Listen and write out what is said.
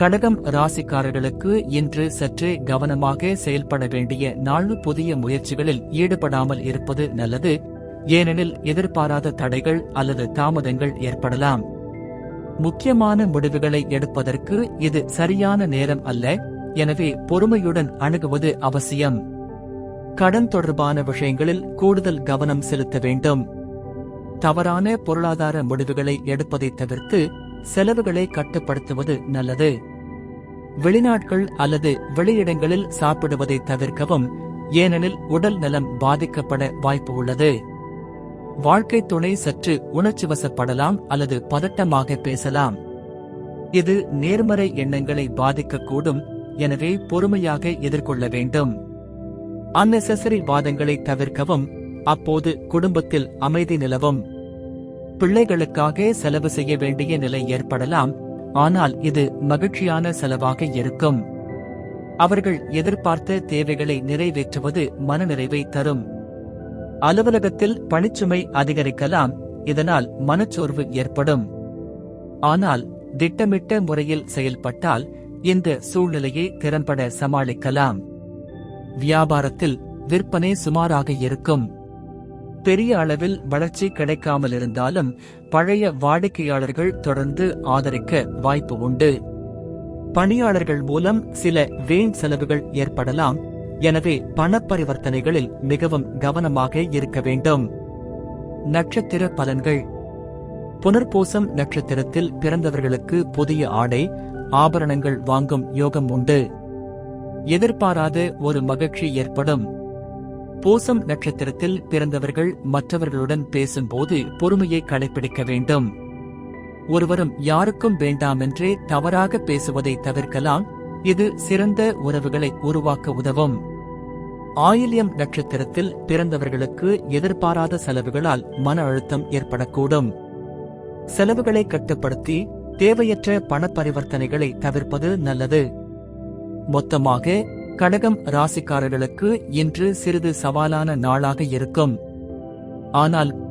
கடகம் ராசிக்காரர்களுக்கு இன்று சற்று கவனமாக செயல்பட வேண்டிய நாள் புதிய முயற்சிகளில் ஈடுபடாமல் இருப்பது நல்லது. ஏனெனில் எதிர்பாராத தடைகள் அல்லது தாமதங்கள் ஏற்படலாம். முக்கியமான முடிவுகளை எடுப்பதற்கு இது சரியான நேரம் அல்ல. எனவே பொறுமையுடன் அணுகுவது அவசியம். கடன் தொடர்பான விஷயங்களில் கூடுதல் கவனம் செலுத்த வேண்டும். தவறான பொருளாதார முடிவுகளை எடுப்பதை தவிர்த்து செலவுகளை கட்டுப்படுத்துவது நல்லது. வெளிநாட்கள் அல்லது வெளியிடங்களில் சாப்பிடுவதை தவிர்க்கவும் ஏனெனில் உடல் நலம் பாதிக்கப்பட வாய்ப்பு உள்ளது. வாழ்க்கை துணை சற்று உணர்ச்சிவசப்படலாம் அல்லது பதட்டமாக பேசலாம். இது நேர்மறை எண்ணங்களை பாதிக்கக்கூடும் எனவே பொறுமையாக எதிர்கொள்ள வேண்டும். அன்னெசசரி வாதங்களை தவிர்க்கவும் அப்போது குடும்பத்தில் அமைதி நிலவும். பிள்ளைகளுக்காக செலவு செய்ய வேண்டிய நிலை ஏற்படலாம். ஆனால் இது மகிழ்ச்சியான செலவாக இருக்கும். அவர்கள் எதிர்பார்த்த தேவைகளை நிறைவேற்றுவது மனநிறைவை தரும். அலுவலகத்தில் பணிச்சுமை அதிகரிக்கலாம் இதனால் மனச்சோர்வு ஏற்படும். ஆனால் திட்டமிட்ட முறையில் செயல்பட்டால் இந்த சூழ்நிலையை திறம்பட சமாளிக்கலாம். வியாபாரத்தில் விற்பனை சுமாராக இருக்கும். பெரிய அளவில் வளர்ச்சி கிடைக்காமல் இருந்தாலும் பழைய வாடிக்கையாளர்கள் தொடர்ந்து ஆதரிக்க வாய்ப்பு உண்டு. பணியாளர்கள் மூலம் சில வீண் செலவுகள் ஏற்படலாம். எனவே பணப்பரிவர்த்தனைகளில் மிகவும் கவனமாக இருக்க வேண்டும். நட்சத்திர பலன்கள். புனர்பூசம் நட்சத்திரத்தில் பிறந்தவர்களுக்கு புதிய ஆடை ஆபரணங்கள் வாங்கும் யோகம் உண்டு. எதிர்பாராத ஒரு மகிழ்ச்சி ஏற்படும். பூசம் நட்சத்திரத்தில் பிறந்தவர்கள் மற்றவர்களுடன் பேசும்போது பொறுமையை கடைபிடிக்க வேண்டும். ஒருவரும் யாருக்கும் வேண்டாமென்றே தவறாக பேசுவதை தவிர்க்கலாம். இது சிறந்த உறவுகளை உருவாக்க உதவும். ஆயில்யம் நட்சத்திரத்தில் பிறந்தவர்களுக்கு எதிர்பாராத செலவுகளால் மன அழுத்தம் ஏற்படக்கூடும். செலவுகளை கட்டுப்படுத்தி தேவையற்ற பண பரிவர்த்தனைகளை தவிர்ப்பது நல்லது. மொத்தமாக கடகம் ராசிக்காரர்களுக்கு இன்று சிறிது சவாலான நாளாக இருக்கும். ஆனால்